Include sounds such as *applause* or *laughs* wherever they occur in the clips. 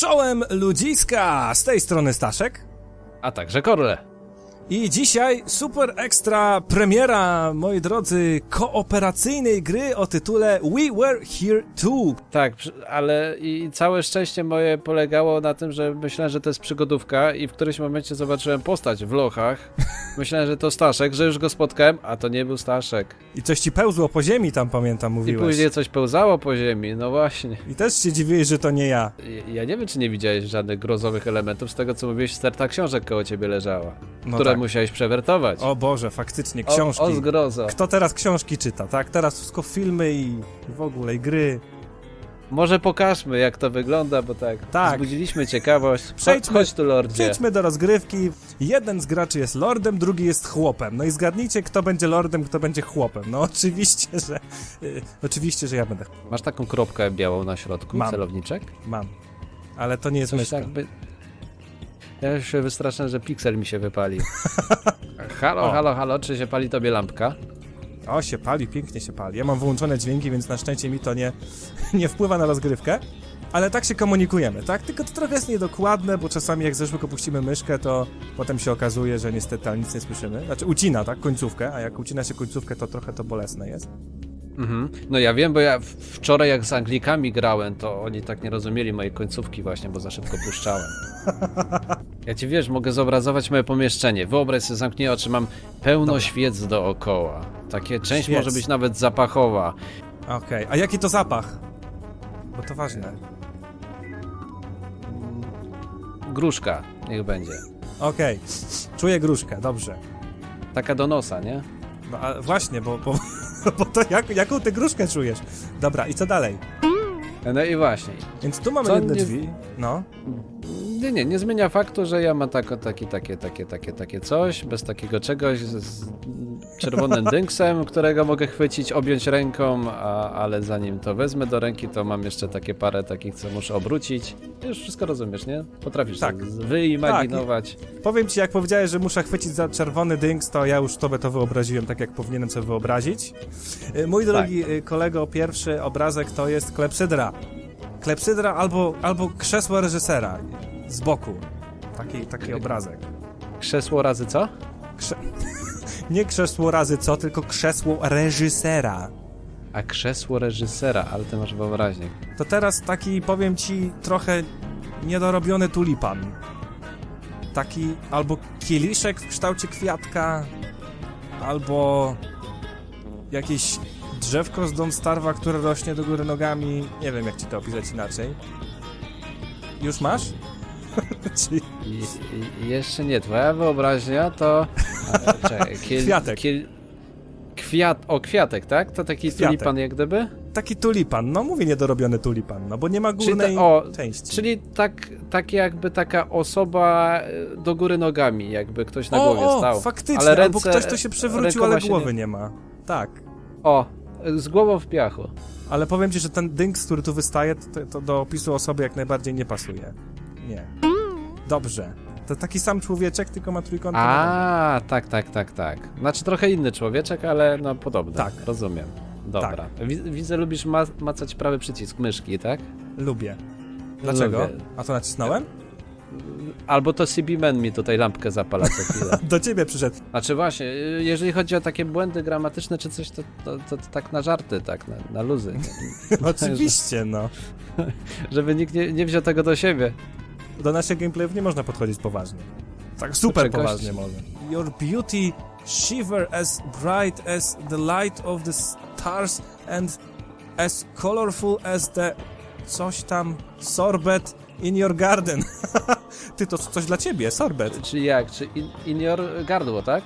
Czołem ludziska! Z tej strony Staszek. A także Korle. I dzisiaj super ekstra premiera, moi drodzy, kooperacyjnej gry o tytule We Were Here Too. Tak, ale i całe szczęście moje polegało na tym, że myślałem, że to jest przygodówka i w którymś momencie zobaczyłem postać w lochach. *laughs* Myślałem, że to Staszek, że już go spotkałem, a to nie był Staszek. I coś ci pełzło po ziemi tam, pamiętam, I mówiłeś. później coś pełzało po ziemi, no właśnie. I też się dziwiłeś, że to nie ja. I- Ja nie wiem, czy nie widziałeś żadnych grozowych elementów z tego, co mówiłeś, sterta książek koło ciebie leżała, No które tak. musiałeś przewertować. O Boże, faktycznie, O- książki. O, zgrozo. Kto teraz książki czyta, tak? Teraz wszystko filmy i w ogóle i gry. Może pokażmy, jak to wygląda, bo tak, Tak. wzbudziliśmy ciekawość. Przejdźmy- Chodź tu, Lordzie. Przejdźmy do rozgrywki. Jeden z graczy jest lordem, drugi jest chłopem. No i zgadnijcie, kto będzie lordem, kto będzie chłopem. No *laughs* oczywiście, że... y, oczywiście, że ja będę Masz taką kropkę białą na środku, Mam. celowniczek? Mam. Ale to nie jest Coś myszka. tak by... Ja już się wystraszę, że piksel mi się wypali. *laughs* halo, O. halo, halo, czy się pali tobie lampka? O, się pali, pięknie się pali. Ja mam wyłączone dźwięki, więc na szczęście mi to nie, *laughs* nie wpływa na rozgrywkę. Ale tak się komunikujemy, tak? Tylko to trochę jest niedokładne, bo czasami jak zeszły puścimy myszkę, to potem się okazuje, że niestety nic nie słyszymy. Znaczy ucina, tak? Końcówkę, a jak ucina się końcówkę, to trochę to bolesne jest. Mhm. No ja wiem, bo ja wczoraj jak z Anglikami grałem, to oni tak nie rozumieli mojej końcówki właśnie, bo za szybko puszczałem. Ja ci wiesz, mogę zobrazować moje pomieszczenie. Wyobraź sobie, zamknij oczy, mam pełno Dobra. świec dookoła. Takie część Świec. może być nawet zapachowa. Okej, a jaki to zapach? Bo to ważne. Gruszka, niech będzie. Okej, czuję gruszkę, dobrze. Taka do nosa, nie? No a właśnie, bo, bo, bo to jak, jaką ty gruszkę czujesz? Dobra, i co dalej? No i właśnie. Więc tu mamy Co jedne nie- drzwi. No. Nie, nie, nie zmienia faktu, że ja mam tako, taki, takie, takie, takie, takie coś, bez takiego czegoś, z, z czerwonym *laughs* dynksem, którego mogę chwycić, objąć ręką, a, ale zanim to wezmę do ręki, to mam jeszcze takie parę takich, co muszę obrócić. Już wszystko rozumiesz, nie? Potrafisz Tak. tak wyimaginować. Powiem ci, jak powiedziałeś, że muszę chwycić za czerwony dynks, to ja już tobie to wyobraziłem tak, jak powinienem sobie wyobrazić. Y, Mój drogi y, kolego, pierwszy obrazek to jest klepsydra. Klepsydra albo, albo krzesło reżysera z boku. Taki, taki obrazek. Krzesło razy co? Krze... *laughs* Nie krzesło razy co, tylko krzesło reżysera. A krzesło reżysera, ale ty masz wyobraźnię. To teraz taki, powiem ci, trochę niedorobiony tulipan. Taki albo kieliszek w kształcie kwiatka, albo jakieś drzewko z Dom Starwa, które rośnie do góry nogami. Nie wiem, jak ci to opisać inaczej. Już masz? Czy... I, i, jeszcze nie, twoja wyobraźnia to... A, czekaj, *laughs* kiel, Kwiatek. Kiel, kwiat, o, kwiatek, tak? To taki Kwiatek. tulipan jak gdyby? Taki tulipan, no mówię niedorobiony tulipan, no bo nie ma Czyli górnej ta- o, części. Czyli tak, tak jakby taka osoba e, do góry nogami, jakby ktoś na o, głowie o, stał. faktycznie, Ale albo ręce- ktoś, kto się przewrócił, ale się głowy nie- nie ma. Tak. O, z głową w piachu. Ale powiem ci, że ten dynks, który tu wystaje, to, to do opisu osoby jak najbardziej nie pasuje. Nie. Dobrze. To taki sam człowieczek, tylko ma trójkątne nogi. A, tak, tak, tak, tak. Znaczy trochę inny człowieczek, ale no podobny. Tak. Rozumiem. Dobra. Wi- Widzę, lubisz ma macać prawy przycisk myszki, tak? Lubię. Dlaczego? Lubię. A to nacisnąłem? Albo to CB-Man mi tutaj lampkę zapala co chwilę. *laughs* Do ciebie przyszedł. Znaczy właśnie, y, jeżeli chodzi o takie błędy gramatyczne czy coś, to, to, to, to tak na żarty, tak, na, na luzy. *laughs* Oczywiście, no. *laughs* Żeby nikt nie, nie wziął tego do siebie. Do naszych gameplayów nie można podchodzić poważnie. Tak super poważnie może. Your beauty shiver as bright as the light of the stars and as colorful as the coś tam sorbet in your garden. *laughs* Ty, to coś dla ciebie, sorbet. Czy jak? Czy in, in your gardło, tak?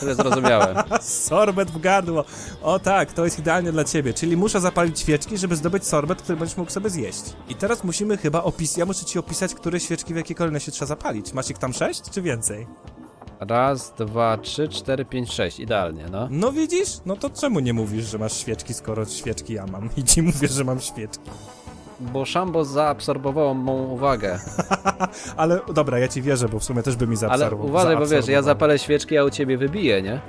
Tyle zrozumiałem. *laughs* Sorbet w gardło. O tak, to jest idealnie dla ciebie. Czyli muszę zapalić świeczki, żeby zdobyć sorbet, który będziesz mógł sobie zjeść. I teraz musimy chyba opisać. Ja muszę ci opisać, które świeczki w jakiej kolejności trzeba zapalić. Masz ich tam sześć, czy więcej? Raz, dwa, trzy, cztery, pięć, sześć. Idealnie, no. No widzisz? No to czemu nie mówisz, że masz świeczki, skoro świeczki ja mam? *laughs* I ci mówię, że mam świeczki. Bo Szambo zaabsorbowało mą uwagę. *laughs* Ale dobra, ja ci wierzę, bo w sumie też by mi Ale zaabsorbował. uważaj, bo wiesz, ja zapalę świeczki, a u ciebie wybiję, nie?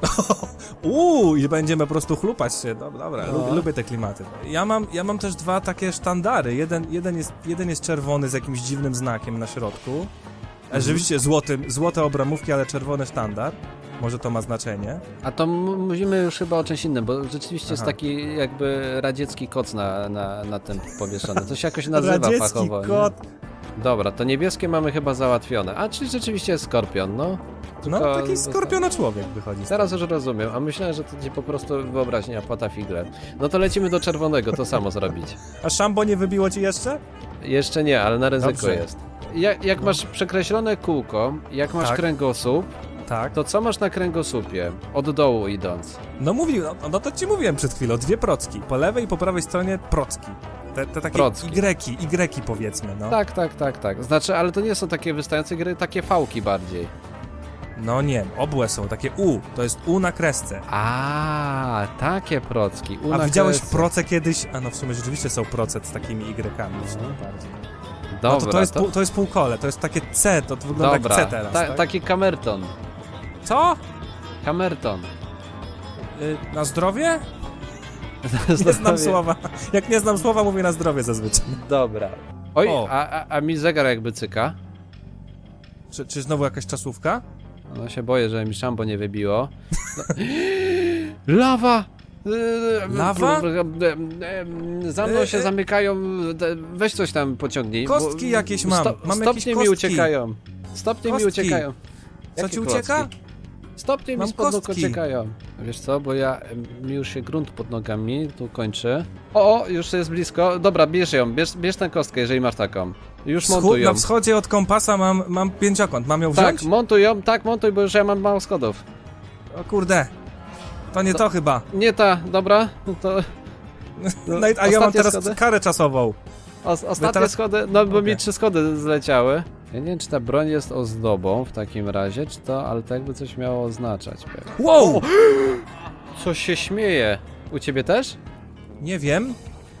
*laughs* Uuu, i będziemy po prostu chlupać się. Dobra, dobra No. lubię, te klimaty. Ja mam, ja mam też dwa takie sztandary. Jeden, jeden, jest, jeden jest czerwony z jakimś dziwnym znakiem na środku. Mhm. E, Rzeczywiście złoty, złote obramówki, ale czerwony sztandar. Może to ma znaczenie. A to mówimy już chyba o czymś innym, bo rzeczywiście jest Aha. taki jakby radziecki koc na, na, na tym powieszony. To się jakoś nazywa Radziecki fachowo. nie? kot. Dobra, to niebieskie mamy chyba załatwione. A czyli rzeczywiście jest skorpion, no. No, Tylko taki zosta- skorpiona człowiek wychodzi. Teraz już rozumiem, a myślałem, że to ci po prostu wyobraźnia płata figle. No to lecimy do czerwonego, to samo zrobić. A szambo nie wybiło ci jeszcze? Jeszcze nie, ale na ryzyko Dobrze. jest. Jak, jak masz przekreślone kółko, jak masz Tak. kręgosłup, Tak. to co masz na kręgosłupie? Od dołu idąc. No mówił, no, no to ci mówiłem przed chwilą, dwie procki. Po lewej i po prawej stronie procki. Te, te takie Procki. igreki, igreki powiedzmy, no. Tak, tak, tak, tak. Znaczy, ale to nie są takie wystające gry, takie fałki bardziej. No nie, obłe są, takie U, to jest U na kresce. A, takie procki. U A na widziałeś kresce. proce kiedyś? A no w sumie rzeczywiście są proce z takimi Y-kami. w sumie Mhm. bardziej. Dobra, No to, to, jest pół, to jest półkole, to jest takie C, to wygląda Dobra, jak C teraz, ta, tak? taki kamerton. Co? Kamerton. Y, na zdrowie? *laughs* Nie znam słowa. Jak nie znam słowa, mówię na zdrowie zazwyczaj. Dobra. Oj, O. a, a, a mi zegar jakby cyka. Czy, czy znowu jakaś czasówka? No się boję, że mi szambo nie wybiło. No. *laughs* Lawa! Eee, Lawa? Eee, Za mną się zamykają. de- Weź coś tam pociągnij. bo- Kostki jakieś mam. Mam stopnie jakieś mi kostki. uciekają. Stopnie mi Kostki. uciekają. Co Jakie ci ucieka? Stopnie mi Mam spod nóg kostki. uciekają. Wiesz co, bo ja, em, mi już się grunt pod nogami, tu kończy. O, o, już jest blisko. Dobra, bierz ją, bierz, bierz tę kostkę, jeżeli masz taką. Już Wschód, montuj ją. na wschodzie od kompasa mam, mam pięciokąt. Mam ją wziąć? Tak, montuj ją, tak, montuj, bo już ja mam mało schodów. O kurde. To nie to chyba. Nie ta, dobra, no to No, i- a ja mam ostatnie teraz schody? karę czasową. os, ostatnie teraz- schody, no bo mi Okej. trzy schody zleciały. Ja nie wiem, czy ta broń jest ozdobą w takim razie, czy to, ale to jakby coś miało oznaczać pewnie. Wow! Coś się śmieje. U ciebie też? Nie wiem.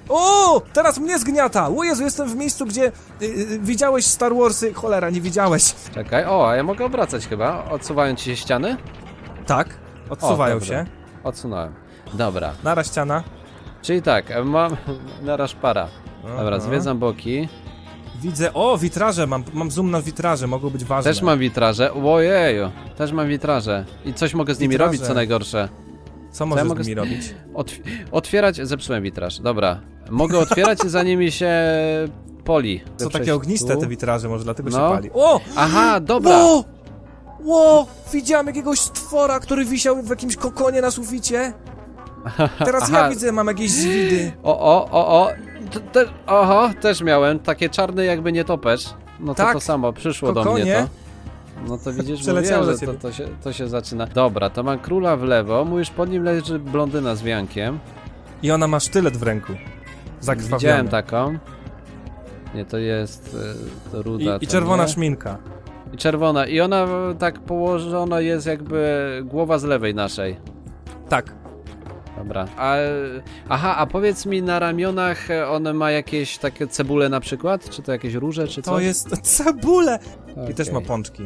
O! Teraz mnie zgniata! O Jezu, jestem w miejscu, gdzie y, y, widziałeś Star Warsy. Cholera, nie widziałeś. Czekaj, o, a ja mogę obracać chyba. Odsuwają ci się ściany? Tak. Odsuwają O, się. Odsunąłem. Dobra, Nara ściana. czyli tak, mam *laughs* naraż para. Dobra, Aha. zwiedzam boki. Widzę. O, witraże. Mam, mam zoom na witraże. Mogą być ważne. Też mam witraże. Ojeju, też mam witraże. I coś mogę z nimi Witraże. robić, co najgorsze. Co możesz ja z mogę nimi robić? Otw otwierać, zepsułem witraż. Dobra. Mogę otwierać, *laughs* zanim mi się poli. Co Chcę takie przejść ogniste tu. te witraże, może dlatego się No. pali. O! Aha, dobra. Ło! Ło! Widziałem jakiegoś stwora, który wisiał w jakimś kokonie na suficie. *laughs* Teraz Aha. ja widzę, mam jakieś zwidy. O, o, o, o. T- Te, oho, też miałem. Takie czarne jakby nietoperz. No to Tak. to samo, przyszło do Kokonie. mnie to. No to widzisz, Przeleciało mówiłem, do że to, ciebie. to, się, to się zaczyna. Dobra, to mam króla w lewo, mówisz pod nim leży blondyna z wiankiem. I ona ma sztylet w ręku. Zakrwawiony. Widziałem taką. Nie, to jest e, to ruda. I, I to czerwona nie. szminka. I czerwona. I ona e, tak położona jest jakby głowa z lewej naszej. Tak. Dobra. A, aha, a powiedz mi na ramionach e, one ma jakieś takie cebule na przykład? Czy to jakieś róże, czy To coś? jest cebulę. I też ma pączki.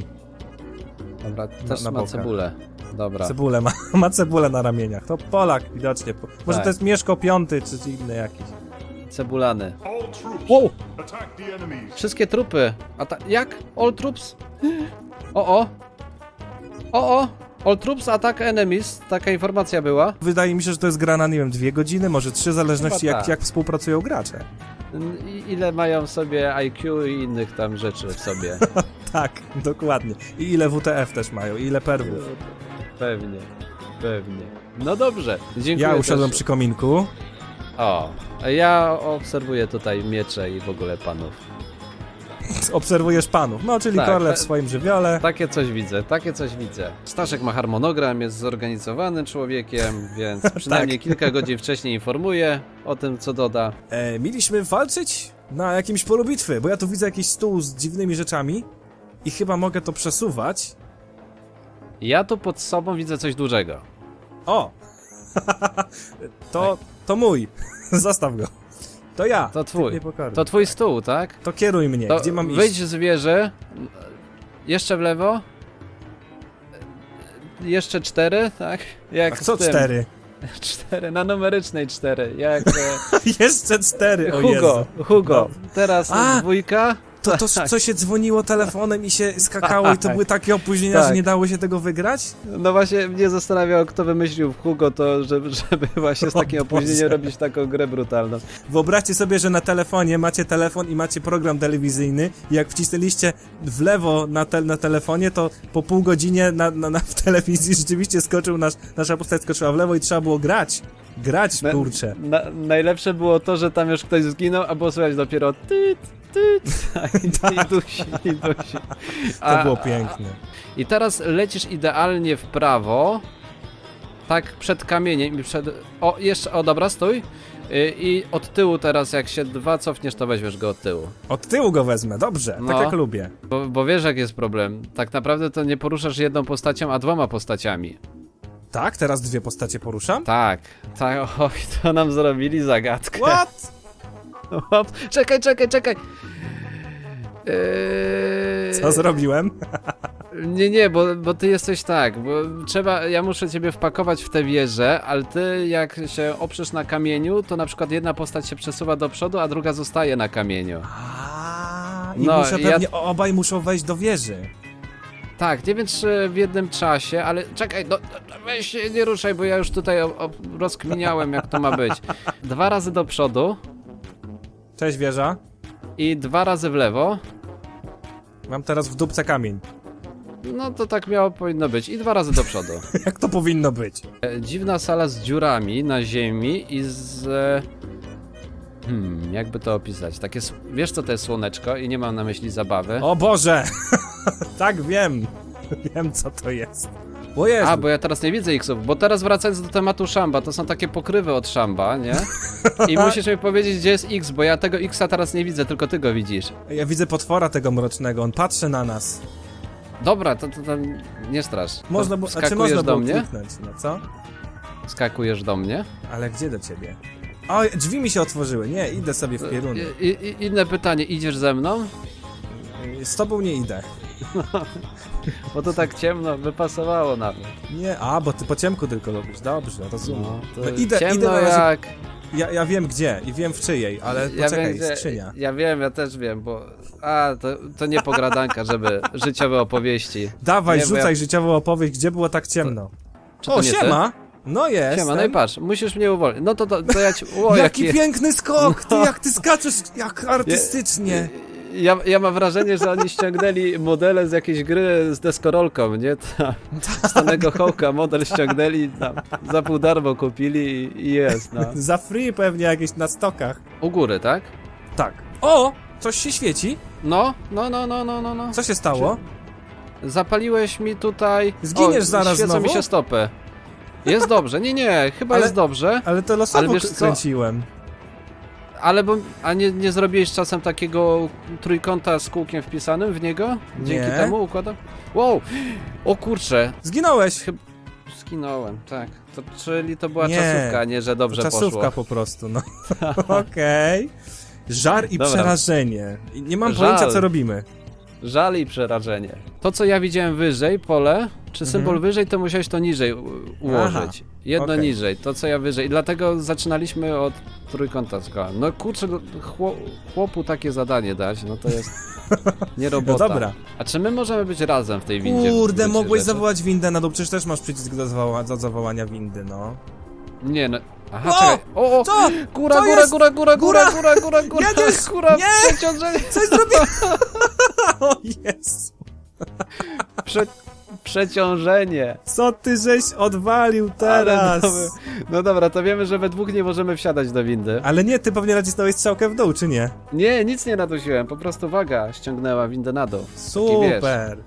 Dobra, też na ma bokach. cebulę. Dobra. Cebulę ma, *laughs* ma cebulę na ramieniach. To Polak widocznie. Może Tak. to jest Mieszko Piąty, czy inny jakiś. Cebulany. All troops, Wow! Wszystkie trupy. A ta, jak? All troops? *gasps* O, o. O, o. All troops attack enemies. Taka informacja była. Wydaje mi się, że to jest gra na, nie wiem, dwie godziny, może trzy, w zależności Chyba jak, tak. jak współpracują gracze. I, ile mają w sobie IQ i innych tam rzeczy w sobie. *laughs* Tak, dokładnie. I ile WTF też mają, i ile perłów. Pewnie. Pewnie. No dobrze. Dziękuję Ja usiadłem też. przy kominku. O. a Ja obserwuję tutaj miecze i w ogóle panów. Obserwujesz panów. No, czyli Tak, Korle tak. w swoim żywiole. Takie coś widzę, takie coś widzę. Staszek ma harmonogram, jest zorganizowanym człowiekiem, więc *laughs* przynajmniej kilka godzin wcześniej informuje o tym, co doda. E, mieliśmy walczyć na jakimś polu bitwy, bo ja tu widzę jakiś stół z dziwnymi rzeczami i chyba mogę to przesuwać. Ja tu pod sobą widzę coś dużego. O! *laughs* to, to mój. *laughs* Zostaw go. To ja. To twój. To twój stół, tak? To kieruj mnie, To gdzie mam iść? wyjdź z wieży. Jeszcze w lewo. jeszcze cztery, tak? Jak A co cztery? *laughs* Cztery, na numerycznej cztery. Jak e, *laughs* Jeszcze cztery, o Hugo, Jezu. Hugo. Teraz A! dwójka. To, to *laughs* co się dzwoniło telefonem i się skakało i to Tak. były takie opóźnienia, że Tak. nie dało się tego wygrać? No właśnie mnie zastanawiało, kto wymyślił w Hugo to, żeby, żeby właśnie z takim opóźnieniem robić taką grę brutalną. Wyobraźcie sobie, że na telefonie macie telefon i macie program telewizyjny i jak wcisnęliście w lewo na, te, na telefonie, to po pół godzinie na, na, na, w telewizji rzeczywiście skoczył nasz, nasza postać skoczyła w lewo i trzeba było grać. Grać, Na- kurczę. Na, najlepsze było to, że tam już ktoś zginął, a było słychać dopiero tyt, tyt, i, i dusi, i dusi. To było piękne. I teraz lecisz idealnie w prawo, tak przed kamieniem i przed... O, jeszcze, o dobra, stój. Y, I od tyłu teraz, jak się dwa cofniesz, to weźmiesz go od tyłu. Od tyłu go wezmę, dobrze, No. tak jak lubię. Bo, bo wiesz, jak jest problem. Tak naprawdę to nie poruszasz jedną postacią, a dwoma postaciami. Tak, teraz dwie postacie poruszam? Tak, tak, *laughs* oj, to nam zrobili zagadkę. What? Hop, czekaj, czekaj, czekaj. Eee, Co zrobiłem? Nie, nie, bo, bo ty jesteś tak, bo trzeba, ja muszę ciebie wpakować w tę wieżę, ale ty jak się oprzesz na kamieniu, to na przykład jedna postać się przesuwa do przodu, a druga zostaje na kamieniu. A, I No, muszę ja- pewnie, obaj muszą wejść do wieży. Tak, nie wiem czy w jednym czasie, ale czekaj, no, no, weź się nie ruszaj, bo ja już tutaj o, o, rozkminiałem jak to ma być. Dwa razy do przodu Cześć wieża. i dwa razy w lewo. Mam teraz w dupce kamień. No to tak miało powinno być. I dwa razy do przodu. *laughs* Jak to powinno być? E, Dziwna sala z dziurami na ziemi i z... e, Hmm, jakby to opisać? Takie, s- wiesz co to jest słoneczko i nie mam na myśli zabawy. O Boże! *laughs* tak, wiem. *laughs* Wiem, co to jest. O Jezu. A, bo ja teraz nie widzę X-ów, bo teraz wracając do tematu szamba, to są takie pokrywy od szamba, nie? *laughs* I musisz mi powiedzieć, gdzie jest X, bo ja tego X-a teraz nie widzę, tylko ty go widzisz. Ja widzę potwora tego mrocznego, on patrzy na nas. Dobra, to, to, to nie strasz. To Można było, znaczy Skakujesz można do było mnie? kliknąć, no co? Skakujesz do mnie? Ale gdzie do ciebie? O, drzwi mi się otworzyły. Nie, idę sobie w kierunek. I, i, inne pytanie, idziesz ze mną? Z tobą nie idę. *laughs* Bo to tak ciemno, by pasowało nawet. Nie, a, bo ty po ciemku tylko lubisz. Dobrze, rozumiem. No, to No idę, ciemno idę na razie. jak... Ja, ja wiem gdzie i wiem w czyjej, ale Ja poczekaj, wiem, skrzynia. Ja wiem, ja też wiem, bo... A, to, to nie pogradanka, żeby *laughs* życiowe opowieści. Dawaj, Nie, rzucaj ja- życiową opowieść, gdzie było tak ciemno. To o, nie ty? siema! No jest. Siema, no i patrz, musisz mnie uwolnić. No to, to, to ja ci... O, Jaki jaki... piękny skok! Ty *laughs* jak ty skaczesz, jak artystycznie. Ja, ja mam wrażenie, że oni ściągnęli modele z jakiejś gry z deskorolką, nie? Tam, Stanego Hołka model ściągnęli, tam za pół darmo kupili i, i jest, no. Za free pewnie jakieś na stokach. U góry, tak? Tak. O! Coś się świeci. No, no, no, no, no, no, no. Co się stało? Zapaliłeś mi tutaj... Zginiesz zaraz świecą mi znowu? się stopy. Jest dobrze, nie, nie, chyba Ale- jest dobrze, Ale to losowo Ale wiesz kręciłem. Ale bo, a nie, nie zrobiłeś czasem takiego trójkąta z kółkiem wpisanym w niego? Dzięki Nie. temu układam? Wow, o kurczę, Zginąłeś! Skinąłem, tak. To, czyli to była Nie. czasówka, a nie że dobrze czasówka poszło. po prostu, no. *laughs* Okej. Żar i Dobra. przerażenie. I Nie mam Żal. pojęcia, co robimy. Żal i przerażenie. To, co ja widziałem wyżej, pole, czy symbol wyżej, to musiałeś to niżej u- ułożyć. Jedno Okej. niżej, to co ja wyżej. I dlatego zaczynaliśmy od trójkąta z koła. No kurczę, chło, chłopu takie zadanie dać, no to jest *laughs* nie robota. No dobra. A czy my możemy być razem w tej windzie? Kurde, Wiecie mogłeś rzeczy? zawołać windę na dół, przecież też masz przycisk do, zawoła do zawołania windy, no. Nie, no. Aha, O! czekaj. O, o! Co? Góra, Co góra, jest? góra, góra, góra, Góra! góra, góra, góra, Jedziesz! góra, Nie! przeciążenie. Coś zrobiłem! *laughs* *laughs* o Jezu! Prze przeciążenie. Co ty żeś odwalił teraz? Ale no, no dobra, to wiemy, że we dwóch nie możemy wsiadać do windy. Ale nie, ty pewnie nacisnąłeś strzałkę w dół, czy nie? Nie, nic nie nadusiłem, po prostu waga ściągnęła windę na dół. Super!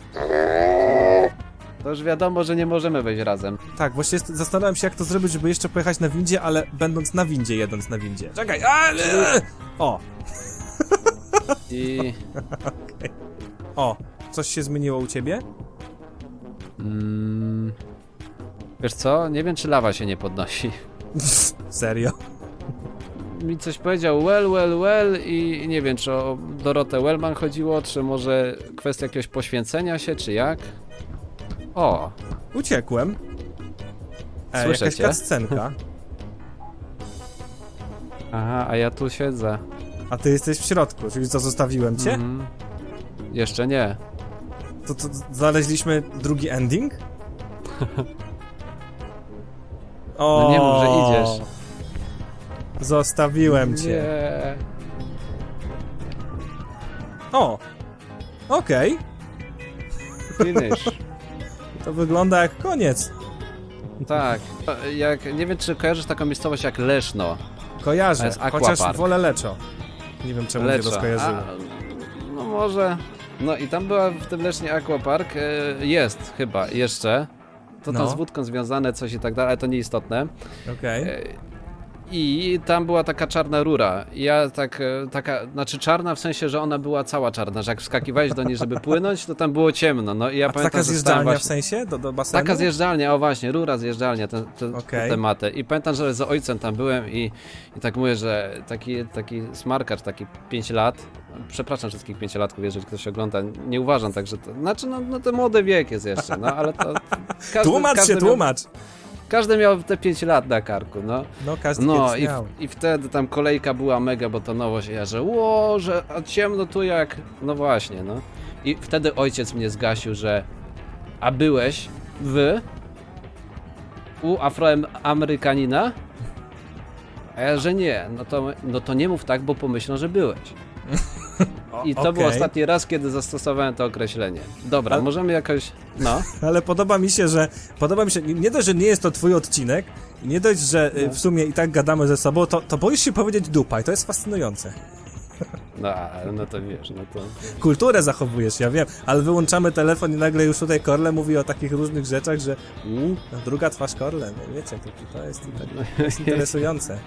To już wiadomo, że nie możemy wejść razem. Tak, właśnie zastanawiam się, jak to zrobić, żeby jeszcze pojechać na windzie, ale będąc na windzie, jedąc na windzie. Czekaj! A, e, o! I... *laughs* O! Coś się zmieniło u ciebie? Mm, wiesz co, nie wiem czy lawa się nie podnosi. *laughs* Serio? Mi coś powiedział well, well, well i nie wiem czy o Dorotę Wellman chodziło, czy może kwestia jakiegoś poświęcenia się, czy jak? O, Uciekłem. Ej, Słyszę jakaś cię. *laughs* aha, a ja tu siedzę. A ty jesteś w środku, czyli co, zostawiłem cię? Mhm. Jeszcze nie. To, to znaleźliśmy drugi ending? O, *laughs* No nie mów, że idziesz. Zostawiłem cię. Nie. O! Okej, Finish. *laughs* to wygląda jak koniec. tak. Jak, nie wiem, czy kojarzysz taką miejscowość jak Leszno. To Kojarzę, jest chociaż Aquapark. wolę Leczo. Nie wiem czemu mnie to skojarzyło. A, no może. No i tam była w tym Lesznie Aquapark. E, jest chyba jeszcze. To tam No. z wódką związane coś i tak dalej, ale to nieistotne. Okej. E, I tam była taka czarna rura. Ja tak, e, taka, znaczy czarna w sensie, że ona była cała czarna, że jak wskakiwałeś do niej, żeby *laughs* płynąć, to tam było ciemno. No i ja A pamiętam, taka zjeżdżalnia właśnie... w sensie? Do, do basenu? Taka zjeżdżalnia, o właśnie, rura zjeżdżalnia, te, te, tematy. I pamiętam, że z ojcem tam byłem i, i tak mówię, że taki, taki smarkacz, taki 5 lat, przepraszam wszystkich pięciolatków, jeżeli ktoś ogląda, nie uważam tak, że to, znaczy no, no to młody wiek jest jeszcze, no ale to... *laughs* Każdy, Tłumacz każdy się, miał, tłumacz! Każdy miał te 5 lat na karku, no. No, każdy No i, miał. i wtedy tam kolejka była mega, bo to nowość, ja że ło, że a ciemno tu jak, no właśnie, no. I wtedy ojciec mnie zgasił, że a byłeś w u afroamerykanina? A ja, że nie, no to, no to nie mów tak, bo pomyślą, że byłeś. I to okej. był ostatni raz, kiedy zastosowałem to określenie. Dobra, Ale- możemy jakoś, no. *laughs* Ale podoba mi się, że podoba mi się, nie dość, że nie jest to twój odcinek, i nie dość, że y, No. w sumie i tak gadamy ze sobą, to, to boisz się powiedzieć dupa i to jest fascynujące. *laughs* No, no to wiesz, no to... Kulturę zachowujesz, ja wiem, ale wyłączamy telefon i nagle już tutaj Korle mówi o takich różnych rzeczach, że mm, druga twarz Korle, no wiecie, to, to, jest, to *laughs* jest interesujące.